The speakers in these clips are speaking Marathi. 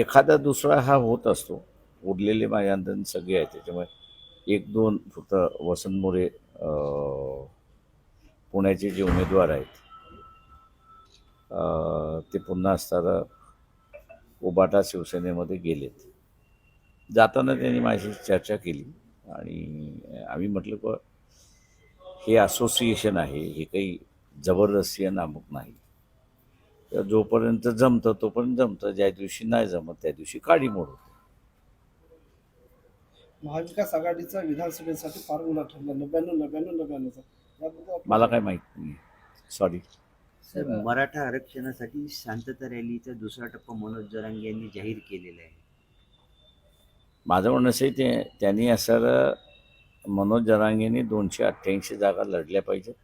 एखादा दुसरा हा होत असतो. उरलेले मायांदन सगळे आहेत त्याच्यामुळे एक दोन फक्त वसंत मोरे पुण्याचे जे उमेदवार आहेत ते पुन्हा असताना उबाटा शिवसेनेमध्ये गेलेत. जाताना त्यांनी माझ्याशी चर्चा केली आणि आम्ही म्हटलं की हे असोसिएशन आहे. हे काही जबरदस्ती नामक नाही. जोपर्यंत जमतं तोपर्यंत जमतं. ज्या दिवशी नाही जमत त्या दिवशी काडी मोड होते महाविकास आघाडीचा विधानसभेसाठी फॉर्म्युला ठरला. नव्याण्णव नव्याण्णव नव्याण्णवचा. याबद्दल आपण- मला काय माहीत नाही सॉरी सर मराठा आरक्षणासाठी शांतता रॅलीचा दुसरा टप्पा मनोज जरांगे यांनी जाहीर केलेला आहे. माझं म्हणणं असं आहे ते त्यांनी असं मनोज जरांगेने दोनशे अठ्ठ्याऐंशी जागा लढल्या पाहिजेत.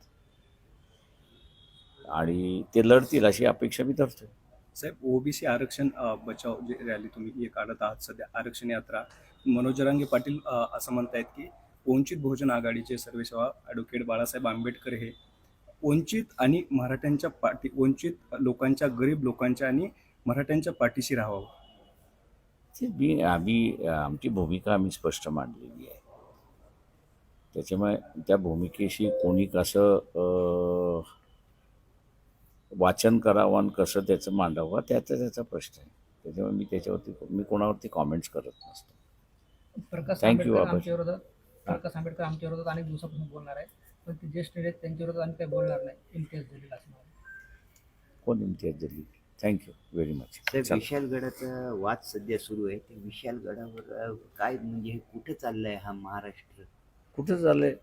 आणि ते लढतील अशी अपेक्षा मी धरतो साहेब ओबीसी आरक्षण बचाव जे रॅली तुम्ही हे काढत आहात सध्या आरक्षण यात्रा मनोज जरांगे पाटील असं म्हणतायत की वंचित बहुजन आघाडीचे सर्वेसेवा ॲडव्होकेट बाळासाहेब आंबेडकर हे वंचित आणि मराठ्यांच्या पाठी वंचित लोकांच्या गरीब लोकांच्या आणि मराठ्यांच्या पाठीशी राहावं. ते मी आम्ही आमची भूमिका आम्ही स्पष्ट मांडलेली आहे. त्याच्यामुळे त्या भूमिकेशी कोणी कसं वाचन करावं आणि कसं त्याचं मांडावं त्याचा त्याचा प्रश्न आहे. त्याच्यामुळे मी त्याच्यावरती मी कोणावरती कॉमेंट्स करत नसतो. प्रकाश. आमच्या विरोधात प्रकाश आंबेडकर आमच्या विरोधात अनेक दिवसापासून बोलणार आहे. पण ते ज्येष्ठ आहेत त्यांच्या विरोधात आम्ही काही बोलणार नाही. इम्तियाज आहे. कोण Imtiaz Jaleel? Thank you very much साहेब विशालगडाचा वाद सध्या सुरू आहे. ते विशालगडावर काय म्हणजे हे कुठं चाललंय हा महाराष्ट्र? कुठं झालंय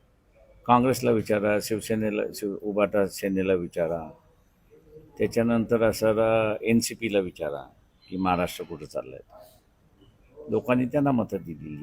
काँग्रेसला विचारा शिवसेनेला शिव उबाटा सेनेला विचारा. त्याच्यानंतर असं एन सी पीला विचारा की महाराष्ट्र कुठं चाललं आहे लोकांनी त्यांना मतं दिली